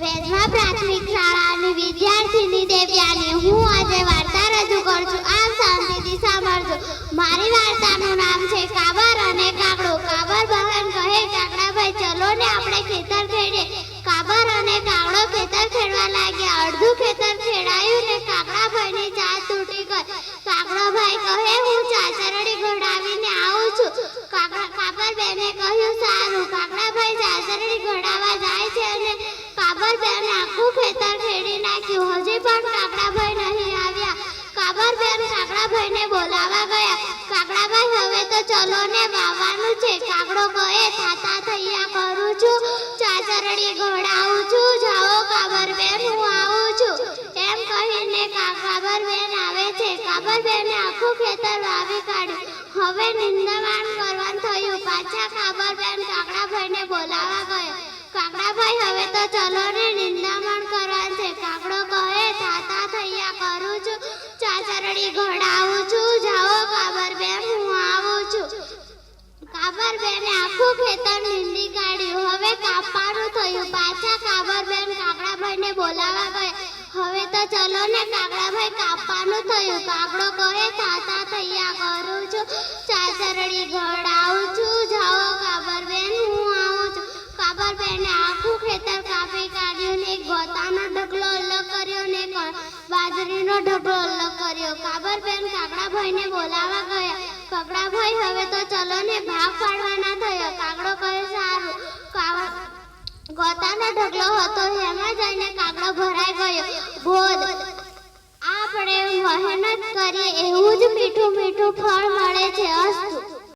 વેદમાં પ્રાથમિક શાળાની વિદ્યાર્થીની દેવ્યાની હું આજે વાર્તા રજૂ કરું છું. આમ શાંતિથી સાંભળજો. મારી વાર્તાનું નામ છે કાબર અને કાગડો. કાબર બહેન કહે કાગડાભાઈ, ચલો ને આપણે ખેતર ખેડીએ. કાબર અને કાગડો ખેતર ખેડવા લાગ્યા. અડધું ખેતર ખેડાયું ને કાગડાભાઈની ચાંચ તૂટી ગઈ. કાગડાભાઈ કહે, હું ચાચરડી ઘડાવીને આવું છું. કાગડા કાબર બેને કહ્યું, સારું. કાગડાભાઈ ચાચરડી ઘડાવા જાય છે અને કાબર બેન આખું ખેતર ખેડી નાખ્યું. હજી પણ કાકડાભાઈ નહીં આવ્યા. કાબર બેન કાગડાભાઈને બોલાવા ગયા. કાકડાભાઈ, હવે તો ચલો ને વાવવાનું છે. કાકડો કહે, થાતા થૈયા કરું છું. ચાચરડી ઘોડાવું છું. જાઓ કાબર બેન, હું આવું છું. એમ કહીને કા- કાબર બેન આવે છે. કાબર બેને આખું ખેતર વાવી કાઢ્યું. હવે નિંદાવાન કરવાનું થયું. પાછા કાબર બેન કાગડાભાઈને બોલાવા ગયો. કાકડાભાઈ, હવે તો ચલો ને નિંદામણ ચાચરડી ઘડાવું છું. જાઓ કાબર બેન, હું આવું છું. કાબર બેને આખું ખેતર નીંદી કાઢ્યું. હવે કાપવાનું થયું. પાછા કાબર બેન કાગડાભાઈને બોલાવા ગયા. હવે તો ચલો ને કાગડાભાઈ, કાપવાનું થયું. કાકડો કહે, તાતા થયા કરું છું. ચાચરડી ઘડાવું બાજરીનો ઢગલો કર્યો. બેન, કાગડાભાઈને બોલાવા ગયા. કાગડાભાઈ, હવે તો ચલો ને ભાગ પાડવાના થયો. કાગડો કહે સારું? ગોતાનો ઢગલો હતો. એમાં જઈને કાગડો ભરાઈ ગયો. ભોદ આપણે મહેનત કરીએ. એવું જ મીઠું મીઠું ફળ